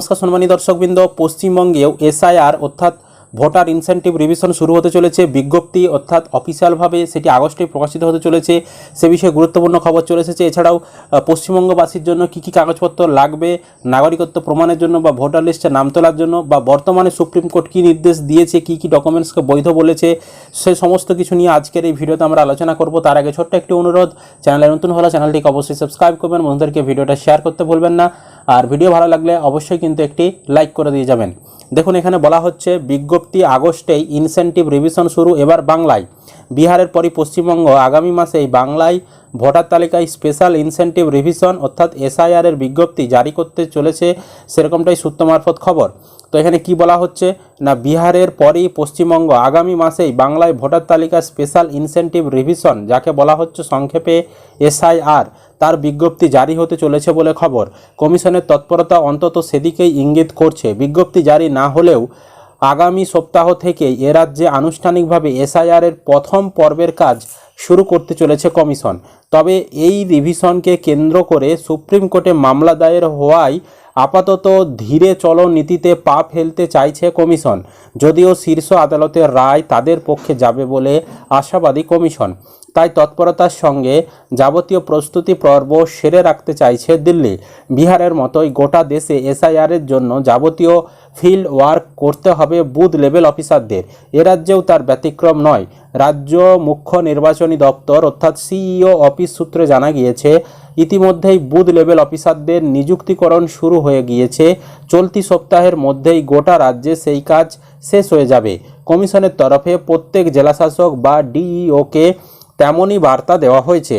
নমস্কার সম্মানী দর্শকবৃন্দ, পশ্চিমবঙ্গেও এসআইআর অর্থাৎ ভোটার ইনসেন্টিভ রিভিশন শুরু হতে চলেছে, বিজ্ঞপ্তি অর্থাৎ অফিসিয়ালভাবে সেটি আগস্টে প্রকাশিত হতে চলেছে, সে বিষয়ে গুরুত্বপূর্ণ খবর চলে এসেছে এছাড়াও পশ্চিমবঙ্গবাসীর জন্য কী কী কাগজপত্র লাগবে, নাগরিকত্ব প্রমাণের জন্য বা ভোটার লিস্টে নাম তোলার জন্য, বা বর্তমানে সুপ্রিম কোর্ট কী নির্দেশ দিয়েছে, কী কী ডকুমেন্টসকে বৈধ বলেছে, সে সমস্ত কিছু নিয়ে আজকের এই ভিডিওতে আমরা আলোচনা করব। তার আগে ছোট্ট একটি অনুরোধ, চ্যানেলে নতুন হলে চ্যানেলটিকে অবশ্যই সাবস্ক্রাইব করবেন, বন্ধুদেরকে ভিডিওটা শেয়ার করতে ভুলবেন না। আর ভিডিও ভালো লাগলে অবশ্যই কিন্তু একটি লাইক করে দিয়ে যাবেন। দেখুন, এখানে বলা হচ্ছে, বিজ্ঞপ্তি আগস্টেই ইনসেন্টিভ রিভিশন শুরু এবার বাংলায়। বিহারের পরই পশ্চিমবঙ্গ আগামী মাসেই বাংলায় ভোটার তালিকায় স্পেশাল ইনসেন্টিভ রিভিশন অর্থাৎ এসআইআর এর বিজ্ঞপ্তি জারি করতে চলেছে সেরকমটাই সূত্র মারফত খবর। তো এখানে কি বলা হচ্ছে, না, বিহারের পরই পশ্চিমবঙ্গ আগামী মাসেই বাংলায় ভোটার তালিকা স্পেশাল ইনসেন্টিভ রিভিশন যাকে বলা হচ্ছে সংক্ষেপে এসআইআর তার বিজ্ঞপ্তি জারি হতে চলেছে বলে খবর। কমিশনের তৎপরতা অন্তত সেদিকেই ইঙ্গিত করছে। বিজ্ঞপ্তি জারি না হলেও আগামী সপ্তাহ থেকে এ রাজ্যে আনুষ্ঠানিকভাবে এসআইআর এর প্রথম পর্বের কাজ শুরু করতে চলেছে কমিশন। তবে এই রিভিশনকে কেন্দ্র করে সুপ্রিম কোর্টে মামলা দায়ের হওয়ায় আপাতত ধীরে চলো নীতিতে পা ফেলতে চাইছে কমিশন। যদিও শীর্ষ আদালতের রায় তাদের পক্ষে যাবে বলে আশাবাদী কমিশন। তাই তৎপরতার সঙ্গে যাবতীয় প্রস্তুতি পর্ব সেরে রাখতে চাইছে দিল্লি। বিহারের মতোই গোটা দেশে এসআইআরের জন্য যাবতীয় ফিল্ড ওয়ার্ক করতে হবে বুথ লেভেল অফিসারদের। এ রাজ্যেও তার ব্যতিক্রম নয়। রাজ্য মুখ্য নির্বাচনী দপ্তর অর্থাৎ সিইও অফিস সূত্রে জানা গিয়েছে, ইতিমধ্যেই বুথ লেভেল অফিসারদের নিযুক্তিকরণ শুরু হয়ে গিয়েছে। চলতি সপ্তাহের মধ্যেই গোটা রাজ্যে সেই কাজ শেষ হয়ে যাবে। কমিশনের তরফে প্রত্যেক জেলাশাসক বা ডিইওকে তেমনই বার্তা দেওয়া হয়েছে।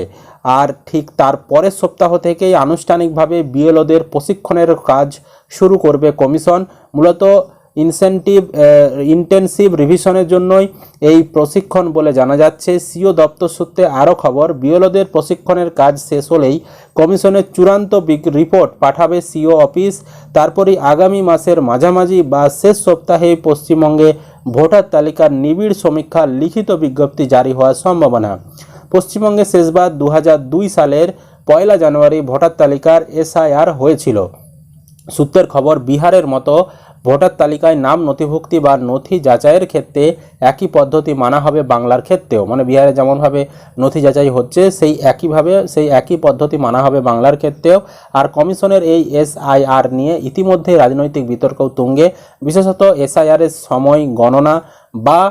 আর ঠিক তার পরের সপ্তাহ থেকেই আনুষ্ঠানিকভাবে বিএলওদের প্রশিক্ষণের কাজ শুরু করবে কমিশন। মূলত ইনসেন্টিভ ইন্টেনসিভ রিভিশনের জন্যই এই প্রশিক্ষণ বলে জানা যাচ্ছে। সিও দপ্তর সূত্রে আরও খবর, বিএলওদের প্রশিক্ষণের কাজ শেষ হলেই কমিশনের চূড়ান্ত রিপোর্ট পাঠাবে সিও অফিস। তারপরই আগামী মাসের মাঝামাঝি বা শেষ সপ্তাহে পশ্চিমবঙ্গে ভোটার তালিকার নিবিড় সমীক্ষা লিখিত বিজ্ঞপ্তি জারি হওয়ার সম্ভাবনা। পশ্চিমবঙ্গে শেষবার দু হাজার দুই সালের পয়লা জানুয়ারি ভোটার তালিকার এসআইআর হয়েছিল। সূত্রের খবর, বিহারের মতো ভোটার তালিকায় নাম, নথিভুক্তি বা নথি যাচাইয়ের ক্ষেত্রে একই পদ্ধতি মানা হবে বাংলার ক্ষেত্রেও। মানে বিহারে যেমনভাবে নথি যাচাই হচ্ছে, সেই একইভাবে, সেই একই পদ্ধতি মানা হবে বাংলার ক্ষেত্রেও। আর কমিশনের এই এসআইআর নিয়ে ইতিমধ্যে রাজনৈতিক বিতর্কও তুঙ্গে। বিশেষত এসআইআর এর সময় গণনা বা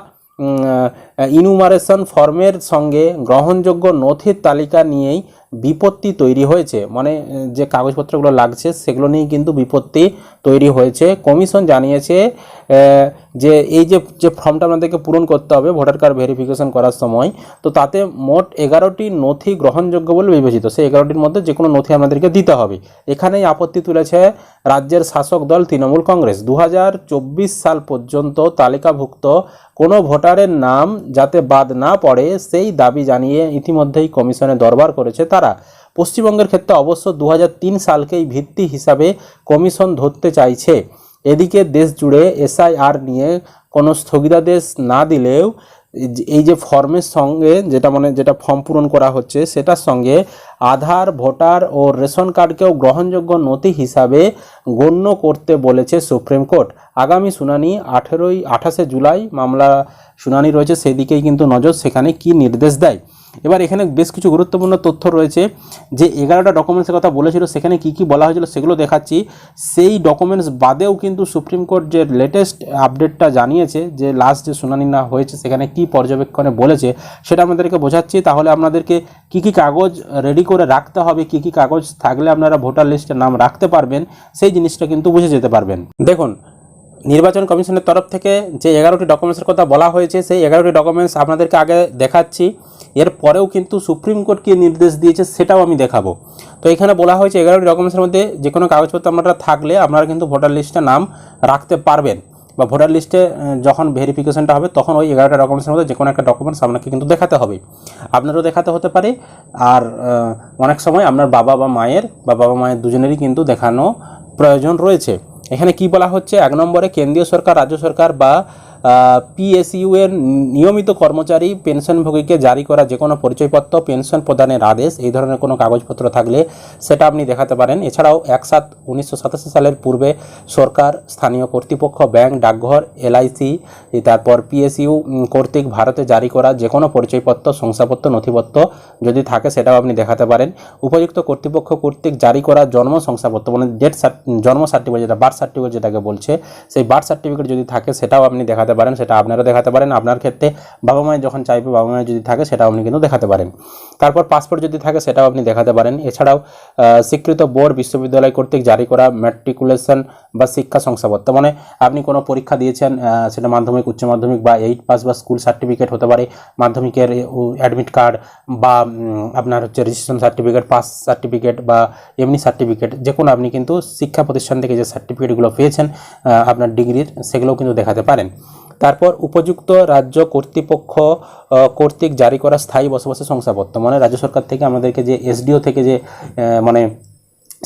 ইনুমারেশন ফর্মের সঙ্গে গ্রহণযোগ্য নথির তালিকা নিয়েই বিপত্তি তৈরি হয়েছে। মানে যে কাগজপত্রগুলো লাগছে, সেগুলো নিয়েই কিন্তু বিপত্তি তৈরি হয়েছে। কমিশন জানিয়েছে যে এই যে যে ফর্মটা আপনাদেরকে পূরণ করতে হবে ভোটার কার্ড ভেরিফিকেশন করার সময়, তো তাতে মোট এগারোটি নথি গ্রহণযোগ্য বলে বিবেচিত। সেই এগারোটির মধ্যে যে কোনো নথি আপনাদেরকে দিতে হবে। এখানেই আপত্তি তুলেছে রাজ্যের শাসক দল তৃণমূল কংগ্রেস। দু হাজার চব্বিশ সাল পর্যন্ত তালিকাভুক্ত কোনো ভোটারের নাম যাতে বাদ না পড়ে, সেই দাবি জানিয়ে ইতিমধ্যেই কমিশনে দরবার করেছে তারা। পশ্চিমবঙ্গের ক্ষেত্রে অবশ্য দু হাজার তিন সালকেই ভিত্তি হিসাবে কমিশন ধরতে চাইছে। এদিকে দেশ জুড়ে এসআইআর নিয়ে কোনো স্থগিতাদেশ না দিলেও এই যে- ফর্মের সঙ্গে যেটা মানে যেটা ফর্ম পূরণ করা হচ্ছে, সেটার সঙ্গে আধার, ভোটার ও রেশন কার্ডকেও গ্রহণযোগ্য নথি হিসাবে গণ্য করতে বলেছে সুপ্রিম কোর্ট। আগামী শুনানি আঠেরোই, আঠাশে জুলাই, মামলা শুনানি রয়েছে, সেদিকেই কিন্তু নজর, সেখানে কি নির্দেশ দেয়? এবার এখানে বেশ কিছু গুরুত্বপূর্ণ তথ্য রয়েছে যে এগারোটা ডকুমেন্টসের কথা বলেছিল, সেখানে কি কি বলা হয়েছিল সেগুলো দেখাচ্ছি। সেই ডকুমেন্টস বাদেও কিন্তু সুপ্রিম কোর্ট যে লেটেস্ট আপডেটটা জানিয়েছে, যে লাস্ট যে শুনানি না হয়েছে, সেখানে কি পর্যবেক্ষণে বলেছে, সেটা আমাদেরকে বোঝাচ্ছি। তাহলে আপনাদেরকে কি কি কাগজ রেডি করে রাখতে হবে, কি কি কাগজ থাকলে আপনারা ভোটার লিস্টে নাম রাখতে পারবেন, সেই জিনিসটা কিন্তু বুঝে যেতে পারবেন। দেখুন নির্বাচন কমিশনের তরফ থেকে যে এগারোটি ডকুমেন্টসের কথা বলা হয়েছে, সেই এগারোটি ডকুমেন্টস আপনাদেরকে আগে দেখাচ্ছি। এর পরেও কিন্তু সুপ্রিম কোর্ট কী নির্দেশ দিয়েছে সেটাও আমি দেখাবো। তো এখানে বলা হয়েছে এগারোটি ডকুমেন্টসের মধ্যে যে কোনো কাগজপত্র আপনারা থাকলে আপনারা কিন্তু ভোটার লিস্টে নাম রাখতে পারবেন বা ভোটার লিস্টে যখন ভেরিফিকেশনটা হবে তখন ওই এগারোটা ডকুমেন্টসের মধ্যে যে কোনো একটা ডকুমেন্টস আপনাকে কিন্তু দেখাতে হবে। আপনারও দেখাতে হতে পারে। আর অনেক সময় আপনার বাবা বা মায়ের বা বাবা মায়ের দুজনেরই কিন্তু দেখানো প্রয়োজন রয়েছে। এখানে কি বলা হচ্ছে? এক নম্বরে কেন্দ্রীয় সরকার রাজ্য সরকার বা পিএসইউ এর নিয়মিত কর্মচারী পেনশনভোগীকে জারি করা যে কোনো পরিচয়পত্র, পেনশন প্রদানের আদেশ, এই ধরনের কোনো কাগজপত্র থাকলে সেটা আপনি দেখাতে পারেন। এছাড়াও এক সাত উনিশশো সালের পূর্বে সরকার, স্থানীয় কর্তৃপক্ষ, ব্যাংক, ডাকঘর এলআইসি তারপর পিএসইউ কর্তৃক ভারতে জারি করা যে কোনো পরিচয়পত্র, শংসাপত্র, নথিপত্র যদি থাকে সেটাও আপনি দেখাতে পারেন। উপযুক্ত কর্তৃপক্ষ কর্তৃক জারি করা জন্ম শংসাপত্র মানে ডেট জন্ম সার্টিফিকেট যেটা বার্থ সার্টিফিকেট যেটাকে বলছে, সেই বার্থ সার্টিফিকেট যদি থাকে সেটাও আপনি দেখাতে পারেন, সেটা আপনারা দেখাতে পারেন। আপনার ক্ষেত্রে বাবা মায়ের যখন চাইবে, বাবা মায়ের যদি থাকে, সেটাও আপনি কিন্তু দেখাতে পারেন। তারপর পাসপোর্ট যদি থাকে, সেটাও আপনি দেখাতে পারেন। এছাড়াও স্বীকৃত বোর্ড বিশ্ববিদ্যালয় কর্তৃক জারি করা ম্যাট্রিকুলেশন বা শিক্ষা শংসাপত্র। মানে আপনি কোনো পরীক্ষা দিয়েছেন সেটা মাধ্যমিক, উচ্চ মাধ্যমিক বা এইট পাস বা স্কুল সার্টিফিকেট হতে পারে। মাধ্যমিকের অ্যাডমিট কার্ড বা আপনার হচ্ছে রেজিস্ট্রেশন সার্টিফিকেট পাস সার্টিফিকেট বা এমনি সার্টিফিকেট যে কোনো আপনি কিন্তু শিক্ষা প্রতিষ্ঠান থেকে যে সার্টিফিকেটগুলো পেয়েছেন আপনার ডিগ্রির সেগুলোও কিন্তু দেখাতে পারেন। তারপর উপযুক্ত রাজ্য কর্তৃপক্ষ কর্তৃক জারি করা স্থায়ী বসবাসের শংসাপত্র। মানে রাজ্য সরকার থেকে আমাদেরকে যে এসডিও থেকে যে মানে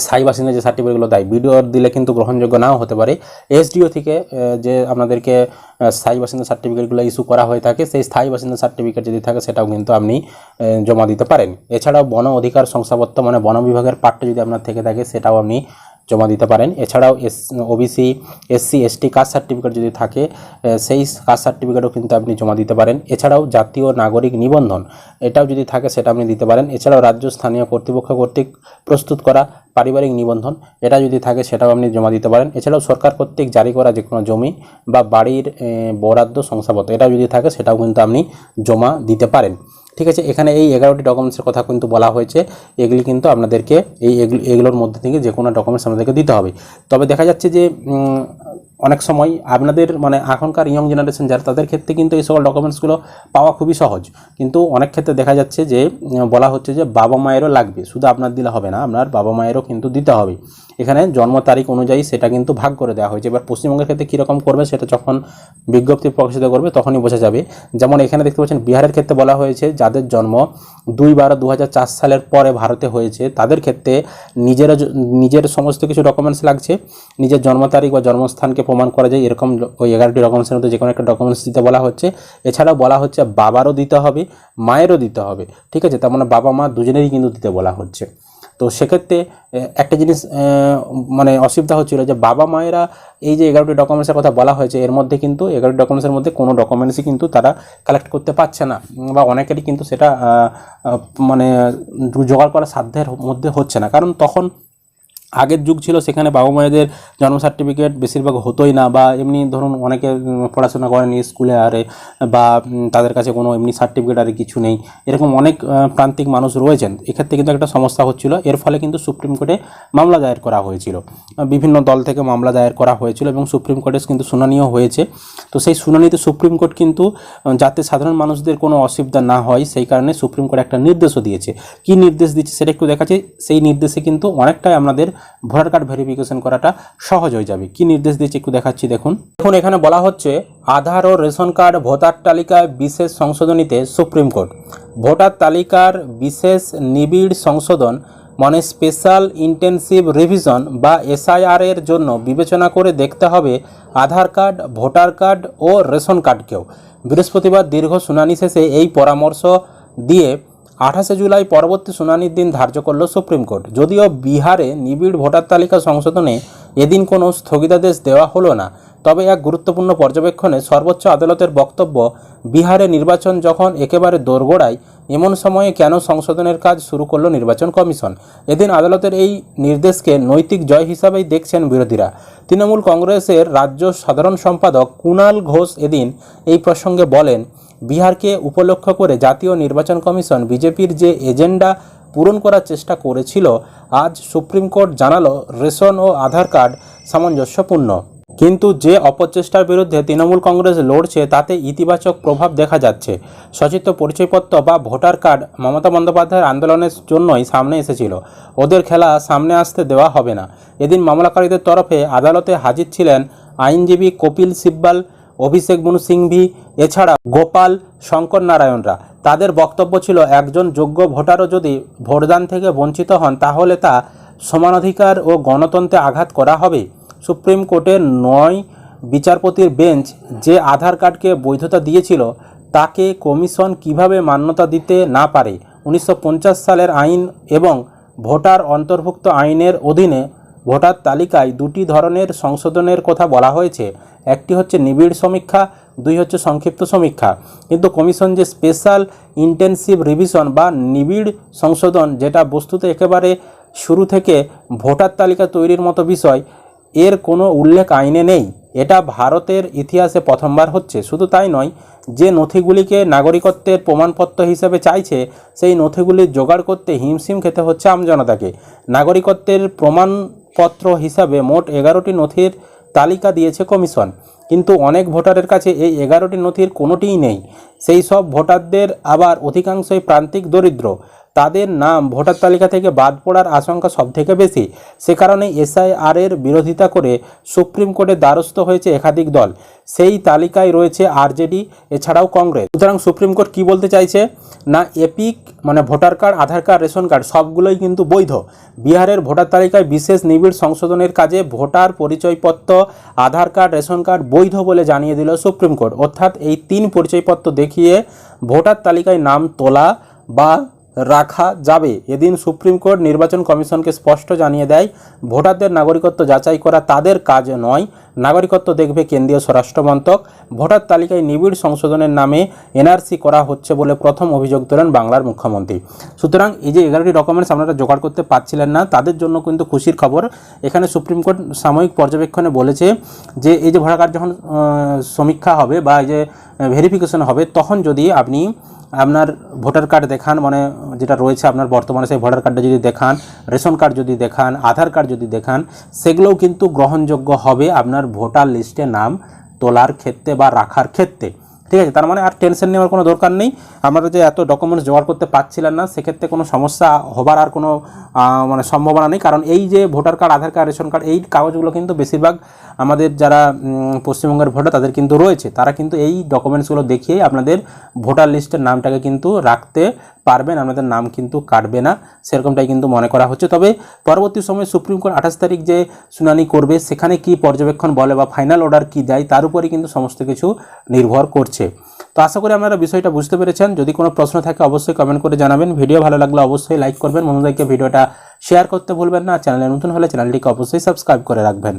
স্থায়ী বাসিন্দা যে সার্টিফিকেটগুলো দেয় বিডিও দিলে কিন্তু গ্রহণযোগ্য নাও হতে পারে। এসডিও থেকে যে আপনাদেরকে স্থায়ী বাসিন্দা সার্টিফিকেটগুলো ইস্যু করা হয়ে থাকে, সেই স্থায়ী বাসিন্দা সার্টিফিকেট যদি থাকে, সেটাও কিন্তু আপনি জমা দিতে পারেন। এছাড়াও বন অধিকার শংসাপত্র মানে বন বিভাগের পার্টটা যদি আপনার থেকে থাকে, সেটাও আপনি জমা দিতে পারেন। এছাড়াও S, OBC, SC, ST caste certificate যদি থাকে সেই কাস্ট সার্টিফিকেটও কিন্তু আপনি জমা দিতে পারেন। এছাড়াও জাতীয় নাগরিক নিবন্ধন, এটাও যদি থাকে সেটা আপনি দিতে পারেন। এছাড়াও রাজ্য স্থানীয় কর্তৃপক্ষ কর্তৃক প্রস্তুত করা পারিবারিক নিবন্ধন, এটা যদি থাকে সেটাও আপনি জমা দিতে পারেন। এছাড়াও সরকার কর্তৃক জারি করা যে কোনো জমি বা বাড়ির বরাদ্দ, শংসাপত্র, এটাও যদি থাকে সেটাও কিন্তু আপনি জমা দিতে পারেন। ঠিক আছে? এখানে এই এগারোটি ডকুমেন্টসের কথা কিন্তু বলা হয়েছে। এগুলি কিন্তু আপনাদেরকে এই এগুলোর মধ্যে থেকে যে কোনো ডকুমেন্টস আপনাদেরকে দিতে হবে। তবে দেখা যাচ্ছে যে অনেক সময় আপনাদের মানে এখনকার ইয়ং জেনারেশন যারা, তাদের ক্ষেত্রে কিন্তু এই সকল ডকুমেন্টসগুলো পাওয়া খুবই সহজ। কিন্তু অনেক ক্ষেত্রে দেখা যাচ্ছে যে বলা হচ্ছে যে বাবা মায়েরও লাগবে। শুধু আপনার দিলে হবে না, আপনার বাবা মায়েরও কিন্তু দিতে হবে। এখানে জন্ম তারিখ অনুযায়ী সেটা কিন্তু ভাগ করে দেওয়া হয়েছে। এবার পশ্চিমবঙ্গের ক্ষেত্রে কীরকম করবে সেটা যখন বিজ্ঞপ্তি প্রকাশিত করবে তখনই বোঝা যাবে। যেমন এখানে দেখতে পাচ্ছেন, বিহারের ক্ষেত্রে বলা হয়েছে, যাদের জন্ম দুই বারো দু সালের পরে ভারতে হয়েছে, তাদের ক্ষেত্রে নিজেরা নিজের সমস্ত কিছু ডকুমেন্টস লাগছে। নিজের জন্ম তারিখ বা জন্মস্থানকে প্রমাণ করা যায়, এরকম ওই এগারোটি ডকুমেন্টসের মধ্যে যে কোনো একটা ডকুমেন্টস দিতে বলা হচ্ছে। এছাড়াও বলা হচ্ছে, বাবারও দিতে হবে, মায়েরও দিতে হবে। ঠিক আছে? তার মানে বাবা মা দুজনেরই কিন্তু দিতে বলা হচ্ছে। তো সেক্ষেত্রে একটা জিনিস মানে অসুবিধা হচ্ছিল যে বাবা মায়েরা এই যে এগারোটি ডকুমেন্টসের কথা বলা হয়েছে, এর মধ্যে কিন্তু এগারোটি ডকুমেন্টসের মধ্যে কোনো ডকুমেন্টসই কিন্তু তারা কালেক্ট করতে পারছে না বা অনেকেরই কিন্তু সেটা মানে জোগাড় করা সাধ্যের মধ্যে হচ্ছে না। কারণ তখন আগের যুগ ছিল, সেখানে বাবা মায়েদের জন্ম সার্টিফিকেট বেশিরভাগ হতোই না বা এমনি ধরুন অনেকে পড়াশোনা করেনি স্কুলে আরে বা তাদের কাছে কোনো এমনি সার্টিফিকেট আর কিছু নেই। এরকম অনেক প্রান্তিক মানুষ রয়েছেন। এক্ষেত্রে কিন্তু একটা সমস্যা হচ্ছিল, এর ফলে কিন্তু সুপ্রিম কোর্টে মামলা দায়ের করা হয়েছিল। বিভিন্ন দল থেকে মামলা দায়ের করা হয়েছিল এবং সুপ্রিম কোর্টে কিন্তু শুনানিও হয়েছে। তো সেই শুনানিতে সুপ্রিম কোর্ট কিন্তু যাতে সাধারণ মানুষদের কোনো অসুবিধা না হয়, সেই কারণে সুপ্রিম কোর্ট একটা নির্দেশও দিয়েছে। কি নির্দেশ দিচ্ছে সেটা একটু দেখাচ্ছি। সেই নির্দেশে কিন্তু অনেকটাই আপনাদের ভোটার কার্ড ভেরিফিকেশন করাটা সহজ হয়ে যাবে। কি নির্দেশ দিয়েছে একটু দেখাচ্ছি, দেখুন। দেখুন, এখানে বলা হচ্ছে, আধার ও রেশন কার্ড ভোটার তালিকায় বিশেষ সংশোধনীতে সুপ্রিম কোর্ট। ভোটার তালিকার বিশেষ নিবিড় সংশোধন মানে স্পেশাল ইন্টেনসিভ রিভিশন বা এসআইআর এর জন্য বিবেচনা করে দেখতে হবে আধার কার্ড, ভোটার কার্ড ও রেশন কার্ডকেও। বৃহস্পতিবার দীর্ঘ শুনানি শেষে এই পরামর্শ দিয়ে আঠাশে জুলাই পরবর্তী শুনানির দিন ধার্য করল সুপ্রিম কোর্ট। যদিও বিহারে নিবিড় ভোটার তালিকা সংশোধনে এদিন কোনো স্থগিতাদেশ দেওয়া হলো না, তবে এক গুরুত্বপূর্ণ পর্যবেক্ষণে সর্বোচ্চ আদালতের বক্তব্য, বিহারে নির্বাচন যখন একেবারে দোরগোড়ায়, এমন সময়ে কেন সংশোধনের কাজ শুরু করল নির্বাচন কমিশন? এদিন আদালতের এই নির্দেশকে নৈতিক জয় হিসাবেই দেখছেন বিরোধীরা। তৃণমূল কংগ্রেসের রাজ্য সাধারণ সম্পাদক কুণাল ঘোষ এদিন এই প্রসঙ্গে বলেন বিহারকে উপলক্ষ করে জাতীয় নির্বাচন কমিশন বিজেপির যে এজেন্ডা পূরণ করার চেষ্টা করেছিল, আজ সুপ্রিম কোর্ট জানালো রেশন ও আধার কার্ড সামঞ্জস্যপূর্ণ। কিন্তু যে অপচেষ্টার বিরুদ্ধে তৃণমূল কংগ্রেস লড়ছে, তাতে ইতিবাচক প্রভাব দেখা যাচ্ছে। সচিত্র পরিচয়পত্র বা ভোটার কার্ড মমতা বন্দ্যোপাধ্যায়ের আন্দোলনের জন্যই সামনে এসেছিল। ওদের খেলা সামনে আসতে দেওয়া হবে না। এদিন মামলাকারীদের তরফে আদালতে হাজির ছিলেন আইনজীবী কপিল সিব্বাল অভিষেক মনু সিংভি এছাড়া গোপাল শঙ্কর নারায়ণরা তাদের বক্তব্য ছিল, একজন যোগ্য ভোটারও যদি ভোটদান থেকে বঞ্চিত হন, তাহলে তা সমানাধিকার ও গণতন্ত্রে আঘাত করা হবে। সুপ্রিম কোর্টের নয় বিচারপতির বেঞ্চ যে আধার কার্ডকে বৈধতা দিয়েছিল, তাকে কমিশন কীভাবে মান্যতা দিতে না পারে? উনিশশো পঞ্চাশ সালের আইন এবং ভোটার অন্তর্ভুক্ত আইনের অধীনে ভোটার তালিকায় দুটি ধরনের সংশোধনের কথা বলা হয়েছে। একটি হচ্ছে নিবিড় সমীক্ষা, দুই হচ্ছে সংক্ষিপ্ত সমীক্ষা। কিন্তু কমিশন যে স্পেশাল ইন্টেনসিভ রিভিশন বা নিবিড় সংশোধন যেটা বস্তুত একেবারে শুরু থেকে ভোটার তালিকা তৈরির মতো বিষয়, এর কোনো উল্লেখ আইনে নেই। এটা ভারতের ইতিহাসে প্রথমবার হচ্ছে। শুধু তাই নয়, যে নথিগুলিকে নাগরিকত্বের প্রমাণপত্র হিসেবে চাইছে, সেই নথিগুলি জোগাড় করতে হিমশিম খেতে হচ্ছে আমজনতাকে নাগরিকত্বের প্রমাণপত্র হিসাবে মোট এগারোটি নথির তালিকা দিয়েছে কমিশন। কিন্তু অনেক ভোটারের কাছে এই এগারোটি নথির কোনোটিই নেই। সেই সব ভোটারদের আবার অধিকাংশই প্রান্তিক দরিদ্র। তাদের নাম ভোটার তালিকা থেকে বাদ পড়ার আশঙ্কা সবথেকে বেশি। সে কারণে এসআইআর এর বিরোধিতা করে সুপ্রিম কোর্টে দ্বারস্থ হয়েছে একাধিক দল। সেই তালিকায় রয়েছে আরজেডি, এছাড়াও কংগ্রেস। সুতরাং সুপ্রিম কোর্ট কি বলতে চাইছে? না, এপিক মানে voter card, Aadhaar card, ration card, সবগুলোই কিন্তু বৈধ। বিহারের ভোটার তালিকায় বিশেষ নিবিড় সংশোধনের কাজে ভোটার পরিচয়পত্র, আধার কার্ড, রেশন কার্ড বৈধ বলে জানিয়ে দিল সুপ্রিম কোর্ট। অর্থাৎ এই তিন পরিচয়পত্র দেখিয়ে ভোটার তালিকায় নাম তোলা বা রাখা যাবে। এদিন সুপ্রিম কোর্ট নির্বাচন কমিশনকে স্পষ্ট জানিয়ে দেয়, ভোটারদের নাগরিকত্ব যাচাই করা তাদের কাজ নয়। নাগরিকত্ব দেখবে কেন্দ্রীয় স্বরাষ্ট্রমন্ত্রক। ভোটার তালিকায় নিবিড় সংশোধনের নামে এনআরসি করা হচ্ছে বলে প্রথম অভিযোগ তোলেন বাংলার মুখ্যমন্ত্রী। সুতরাং এই যে এগারোটি ডকুমেন্টস আপনারা জোগাড় করতে পারছিলেন না, তাদের জন্য কিন্তু খুশির খবর। এখানে সুপ্রিম কোর্ট সাময়িক পর্যবেক্ষণে বলেছে যে, এই যে ভোটার যখন সমীক্ষা হবে বা এই যে ভেরিফিকেশন হবে, তখন যদি আপনি আপনার ভোটার কার্ড দেখান মানে যেটা রয়েছে আপনার বর্তমানে সেই ভোটার কার্ডটা যদি দেখান, রেশন কার্ড যদি দেখান, আধার কার্ড যদি দেখান, সেগুলোও কিন্তু গ্রহণযোগ্য হবে আপনার ভোটার লিস্টে নাম তোলার ক্ষেত্রে বা রাখার ক্ষেত্রে। ঠিক আছে? তার মানে আর টেনশন নেওয়ার কোনো দরকার নেই। আমরা যে এত ডকুমেন্টস জোগাড় করতে পারছিলেন না, সেক্ষেত্রে কোনো সমস্যা হবার আর কোনো মানে সম্ভাবনা নেই। কারণ এই যে voter card Aadhaar card ration card এই কাগজগুলো কিন্তু বেশিরভাগ আমাদের যারা পশ্চিমবঙ্গের ভোটার তাদের কিন্তু রয়েছে। তারা কিন্তু এই ডকুমেন্টসগুলো দেখিয়েই আপনাদের ভোটার লিস্টের নামটাকে কিন্তু রাখতে পারবেন, আপনাদের নাম কিন্তু কাটবে না। সেরকমটাই কিন্তু মনে করা হচ্ছে। তবে পরবর্তী সময়ে সুপ্রিম কোর্ট আঠাশ তারিখ যে শুনানি করবে, সেখানে কি পর্যবেক্ষণ বলে বা ফাইনাল অর্ডার কি দেয়, তার উপরে কিন্তু সমস্ত কিছু নির্ভর করছে। তো আশা করি আপনারা বিষয়টা বুঝতে পেরেছেন। যদি কোনো প্রশ্ন থাকে, অবশ্যই কমেন্ট করে জানাবেন। ভিডিও ভালো লাগলে অবশ্যই লাইক করবেন। বন্ধুদেরকে ভিডিওটা শেয়ার করতে ভুলবেন না। চ্যানেলে নতুন হলে চ্যানেলটিকে অবশ্যই সাবস্ক্রাইব করে রাখবেন।